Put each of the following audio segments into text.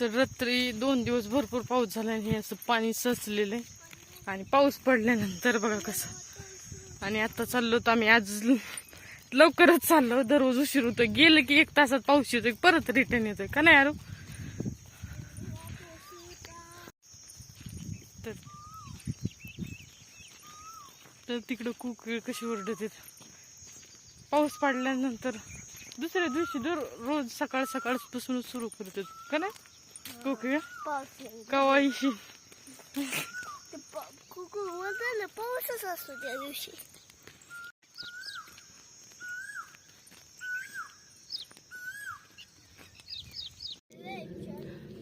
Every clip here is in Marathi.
तर रात्री दोन दिवस भरपूर पाऊस झाला आणि हे असं पाणी सचलेलं आहे. आणि पाऊस पडल्यानंतर बघा कसं. आणि आता चाललो तर आम्ही आज लवकरच चाललो. दररोज उशीर होतो गेलं की एक तासात पाऊस येतोय परत रिटर्न येतोय. का नाही यार तर तर तिकडं कुक कशी ओरडत येत पाऊस पडल्यानंतर दुसऱ्या दिवशी दर रोज सकाळ सकाळपासून सुरू करतात. का नाही? कुकळ्या पाऊस येईल. कवाईशी ते पा- कुकू म्हणतात ना पाऊसच असतो त्या दिवशी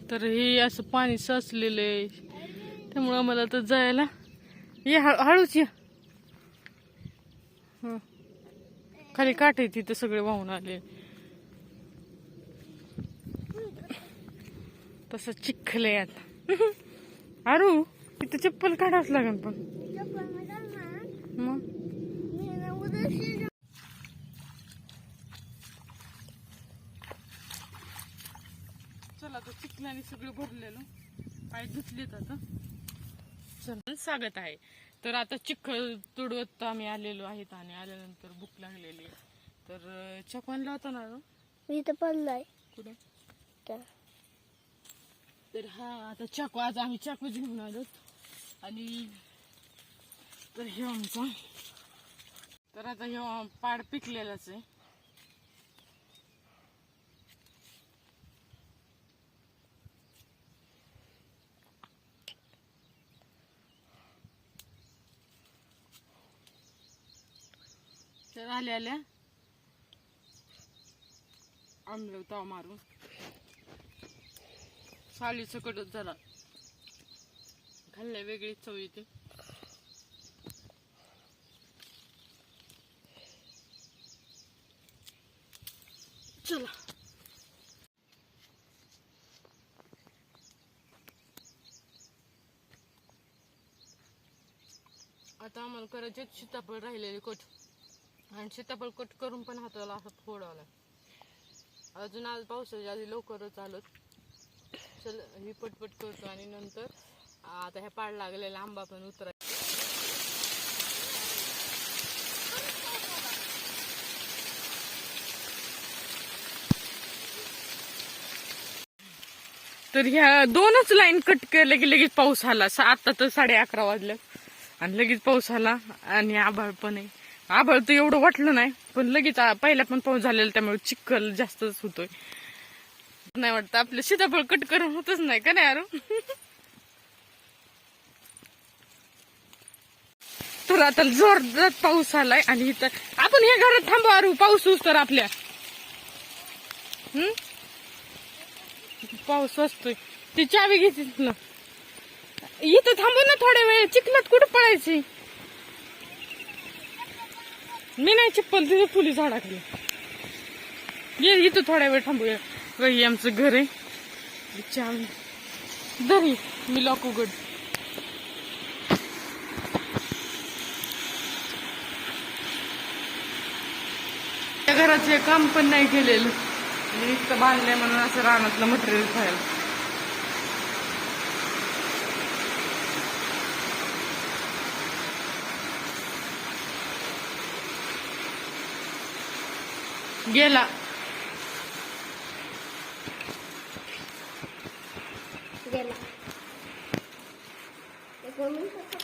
तर हे असं पाणी साचलेलं आहे. त्यामुळं मला तर जायला ये हळ- हळूच या. हं. खाली काठ आहे तिथे सगळे वाहून आले तसं चिखल आता. अरू तिथं चप्पल काढावंच लागेल पण. मग? चला आता चिखलाने सगळं भरलेलं. पाय धुतलेत आता. चल स्वागत आहे. तर आता चिखल तुडवत आम्ही आलेलो आहेत आणि आल्यानंतर भूक लागलेली. तर अं, चक आणला होता ना? मी तर पडलाय. कुठे? तर हा आता चाकू आज आम्ही चाकूच घेऊन आलो आणि तर हे आमचा. तर आता हे पाड पिकलेलाच आहे. तर आल्या आल्या आणलं ताव मारून. साली सकटच झाला. खाल्ल्या वेगळी चव येते चला. आता आम्हाला करायचे सीताफळ राहिलेले कट. आणि सीताफळ कट करून पण हाताला असं फोडावला अजून आज पावसाच्या आधी लवकरच आलो चल ही पटपट करतो आणि नंतर आता ह्या पाड लागलेला आंबा पण उतरा तर ह्या दोनच लाईन कट केले की लगेच पाऊस आला. आता तर साडे अकरा वाजलं. आणि लगेच पाऊस आला आणि आभाळ पण आहे. आभाळ तर एवढं वाटलं नाही पण लगेच आ- पहिला पण पाऊस झालेला त्यामुळे चिखल जास्तच होतोय. नाही वाटतं. आपलं सीताफळ कट करून होतच नाही का नाही अरे तर आता जोरदार पाऊस आलाय आणि इथं आपण हे घरात थांबू अरू पाऊस होऊस तर आपल्या. हम्म पाऊस असतोय. ती चावी घेते ना इथं थांबू ना थोड्या वेळ. चिखलात कुठं पळायची? मी नाही चप्पल तिथे फुली झाडाखाली. ये इथं थोड्या वेळ थांबूया. बघ, हे आमचं घर आहे. दरी मी लॉक उघड. त्या घराचे काम पण नाही केलेलं. आणि इतकं बांधलंय म्हणून असं रानातलं मटेरियल खायला. गेला. गेला एक मिनिट